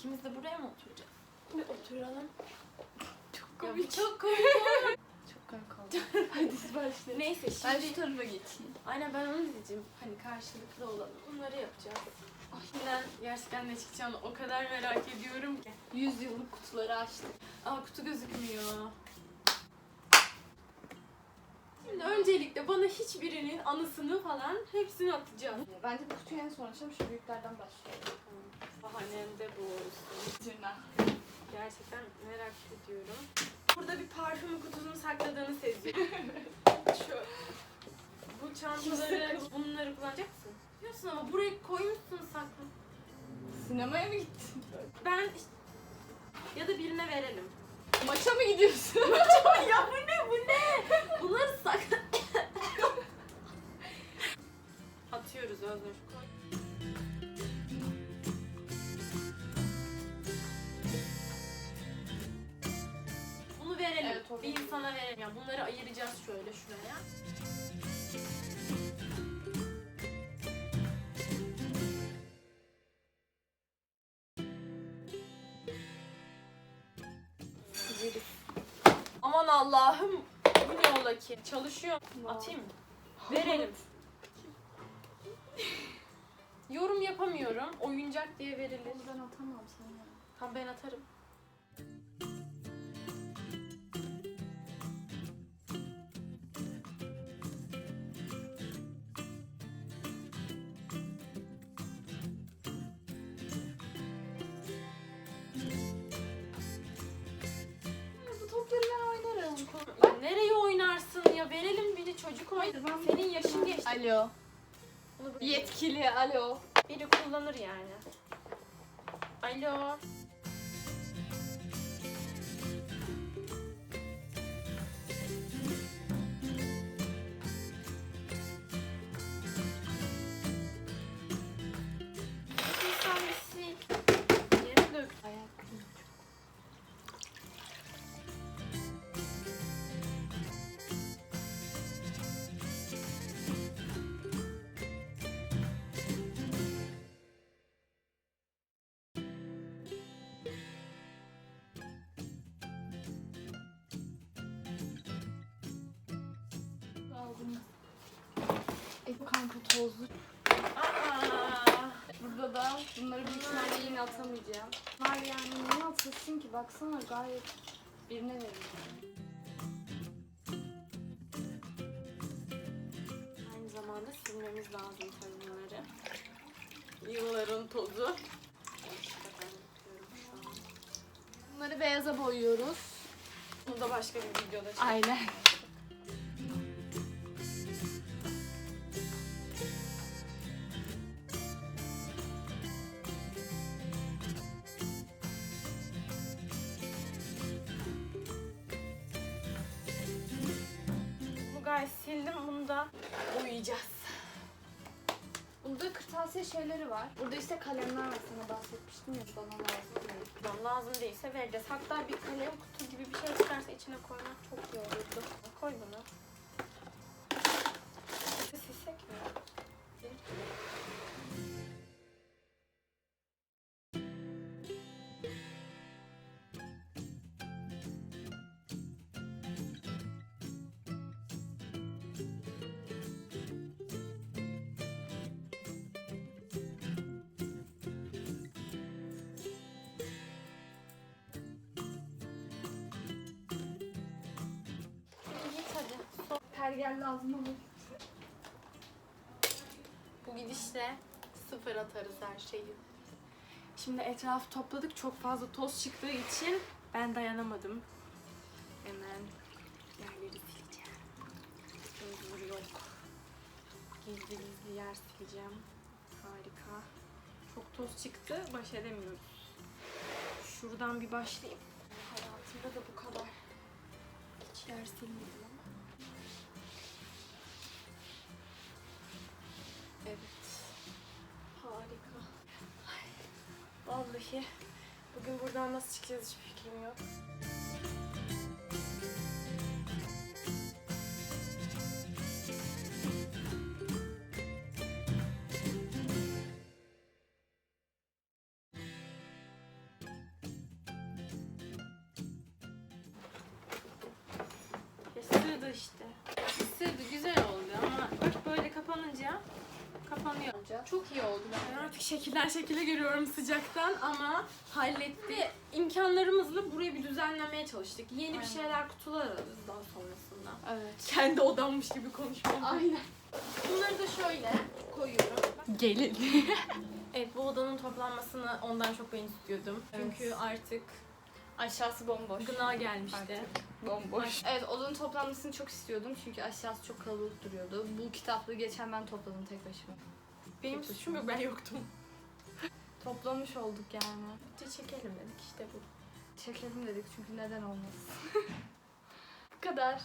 İkimiz de buraya mı oturacağız? Bir oturalım. Çok komik. Çok komik. Çok komik oldu. Hadi siz başlayın. Neyse Ben şimdi... şu tarafa geçeyim. Aynen ben onu diyeceğim. Hani karşılıklı olalım. Bunları yapacağız. Şimdiden gerçekten ne çıkacağını o kadar merak ediyorum ki. 100 yıllık kutuları açtık. Aa kutu gözükmüyor. Şimdi öncelikle bana hiçbirinin anısını falan hepsini atacağım. Bence bu kutuyu en son açalım. Şu büyüklerden başlayalım. Bahanem de bu olsun. Tırnak. Gerçekten merak ediyorum. Burada bir parfüm kutusunu sakladığını seziyorum. Şu bu çantaları, bunları kullanacak mısın? Biliyorsun ama buraya koymuşsun saklı. Sinemaya mı gittin? Ben ya da birine verelim. Maça mı gidiyorsun? ya bu ne bu ne? Bunları sak... Atıyoruz Öznur. Koy. Bunu verelim. Evet, olur. bir insana verelim. Yani bunları ayıracağız şöyle şuraya. Aman Allah'ım. Bu ne ola ki? Çalışıyor. Atayım mı? Verelim. Yorum yapamıyorum. Oyuncak diye verilir. Ben atamam sana. Tamam ben atarım. Bu topları ben oynarım. Nereye oynarsın ya? Verelim biri çocuk oynar. Senin yaşın geçti. Alo. Yetkili alo. Biri kullanır yani. Alo. Bu kanka tozlu. Aa. Burada da bunları büyük ihtimalle yine atamayacağım. Var yani niye atasın ki? Baksana gayet birine veriyorum. Aynı zamanda silmemiz lazım tabii bunları. Yılların tozu. Bunları beyaza boyuyoruz. Bunu da başka bir videoda çek. Aynen. Boyayacağız. Burada kırtasiye şeyleri var. Burada işte kalemler var sana bahsetmiştim ya bana lazım değil. Tamam, lazım değilse vereceğiz. Hatta bir kalem kutu gibi bir şey çıkarsa içine koymak çok iyi olurdu. Koy bunu. Silsek mi? Pergel lazım olur. Bu gidişle sıfır atarız her şeyi. Şimdi etrafı topladık. Çok fazla toz çıktığı için ben dayanamadım. Hemen yerleri sileceğim. Huzur yok. Gizli gizli yer sileceğim. Harika. Çok toz çıktı. Baş edemiyoruz. Şuradan bir başlayayım. Hayatımda da bu kadar hiç yer silmedim ama. Evet. Harika. Ay, vallahi bugün buradan nasıl çıkacağız hiçbir fikrim yok. Sığdı işte. Sığdı güzel oldu kapanıyor. Çok iyi oldu. Ben artık şekilden şekile görüyorum sıcaktan ama halletti. İmkanlarımızla burayı bir düzenlemeye çalıştık. Yeni bir Aynen. şeyler kutular daha sonrasında. Evet. Kendi odammış gibi konuşmam. Aynen. Bunları da şöyle koyuyorum. Gelin. Evet bu odanın toplanmasını ondan çok ben istiyordum. Çünkü artık Aşağısı bomboş. gına gelmişti. Artık bomboş. Evet odanın toplanmasını çok istiyordum çünkü aşağısı çok kalabalık duruyordu. Bu kitaplığı geçen ben topladım tek başıma. Benim suçum yok ben yoktum. Toplamış olduk yani. Bir çekelim dedik işte bu. Çekelim dedik çünkü neden olmasın. Bu kadar.